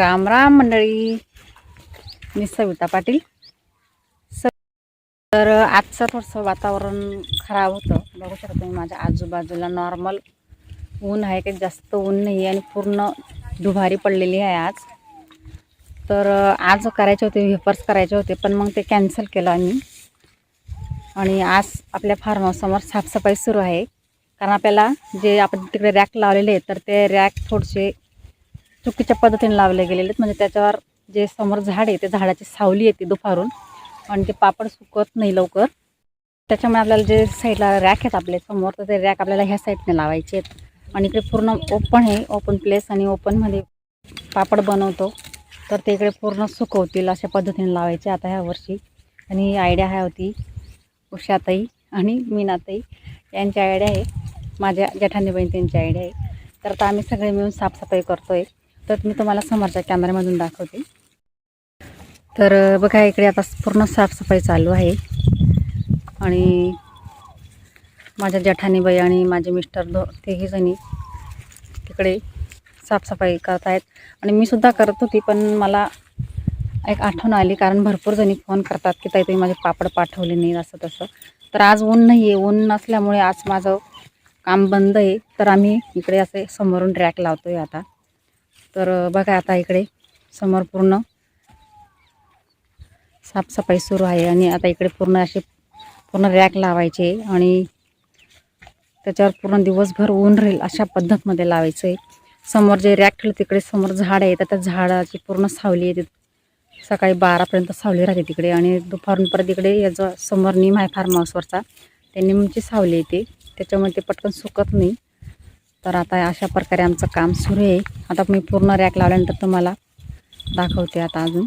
राम राम मंडळी. मी सविता पाटील. स तर आजचं थोडंसं वातावरण खराब होतं. बघू शकता तुम्ही माझ्या आजूबाजूला नॉर्मल ऊन आहे काही जास्त ऊन नाही आणि पूर्ण दुभारी पडलेली आहे आज. तर आज करायचे होते वेफर्स करायचे होते पण मग ते कॅन्सल केलं आम्ही. आणि आज आपल्या फार्म हाऊससमोर साफसफाई सुरू आहे. कारण आपल्याला जे आपण तिकडे रॅक लावलेले आहेत तर ते रॅक थोडेसे चुकीच्या पद्धतीने लावले गेलेले आहेत. म्हणजे त्याच्यावर जे समोर झाड आहे ते झाडाची सावली येते दुपारून आणि ते पापड सुकत नाही लवकर. त्याच्यामुळे आपल्याला जे साईडला रॅक आहेत आपले समोर तर ते रॅक आपल्याला ह्या साईडने लावायचे आहेत. आणि इकडे पूर्ण ओपन आहे. ओपन प्लेस आणि ओपनमध्ये पापड बनवतो. तर ते इकडे पूर्ण सुकवतील अशा पद्धतीने लावायचे आता ह्या वर्षी. आणि ही आयडिया आहे होती उषाताई आणि मीनाताई यांची आयडिया आहे. माझ्या जेठानी बहीण त्यांची आयडिया आहे. तर आता आम्ही सगळे मिळून साफसफाई करतो आहे तर मी तुम्हाला समोरच्या कॅमेऱ्यामधून दाखवते. तर बघा इकडे आता पूर्ण साफसफाई चालू आहे. आणि माझ्या जेठानीबाई आणि माझे मिस्टर दो तिघीजणी तिकडे साफसफाई करत आहेत आणि मी सुद्धा करत होती पण मला एक आठवण आली कारण भरपूर जणी फोन करतात की ताई तुम्ही माझे पापड पाठवले नाही असं तसं. तर आज ऊन नाही आहे ऊन नसल्यामुळे आज माझं काम बंद आहे. तर आम्ही इकडे असे समोरून रॅक लावतो आहे आता. तर बघा आता इकडे समोर पूर्ण साफसफाई सुरू आहे आणि आता इकडे पूर्ण असे पूर्ण रॅक लावायचे आणि त्याच्यावर पूर्ण दिवसभर ऊन राहील अशा पद्धतमध्ये लावायचं आहे समोर जे रॅक ठेवलं तिकडे समोर झाड आहे तर त्या झाडाची पूर्ण सावली येते सकाळी बारापर्यंत सावली राहते तिकडे आणि दुपारून परत इकडे याचा समोर निम आहे फार्म हाऊसवरचा. त्या निमची सावली येते त्याच्यामुळे ते पटकन सुकत नाही. तर आता अशा प्रकारे आमचं काम सुरू आहे. आता मी पूर्ण रॅक लावल्यानंतर तुम्हाला दाखवते आता अजून.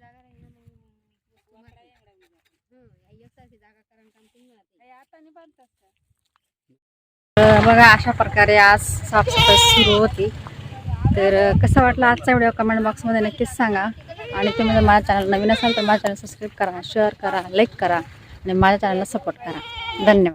जागा राहील ना मग हं, या एकसारखी जागा करा आणि काम तुम्ही राहते आता नाही बांधतात का? तर बघा अशा प्रकारे आज साफसफाई सुरू होती. तर कसं वाटलं आजचा व्हिडिओ कमेंट बॉक्समध्ये नक्कीच सांगा. आणि तुम्ही जर माझ्या चॅनल नवीन असाल तर माझ्या चॅनल सबस्क्राईब करा शेअर करा लाईक करा आणि माझ्या चॅनलला सपोर्ट करा. धन्यवाद.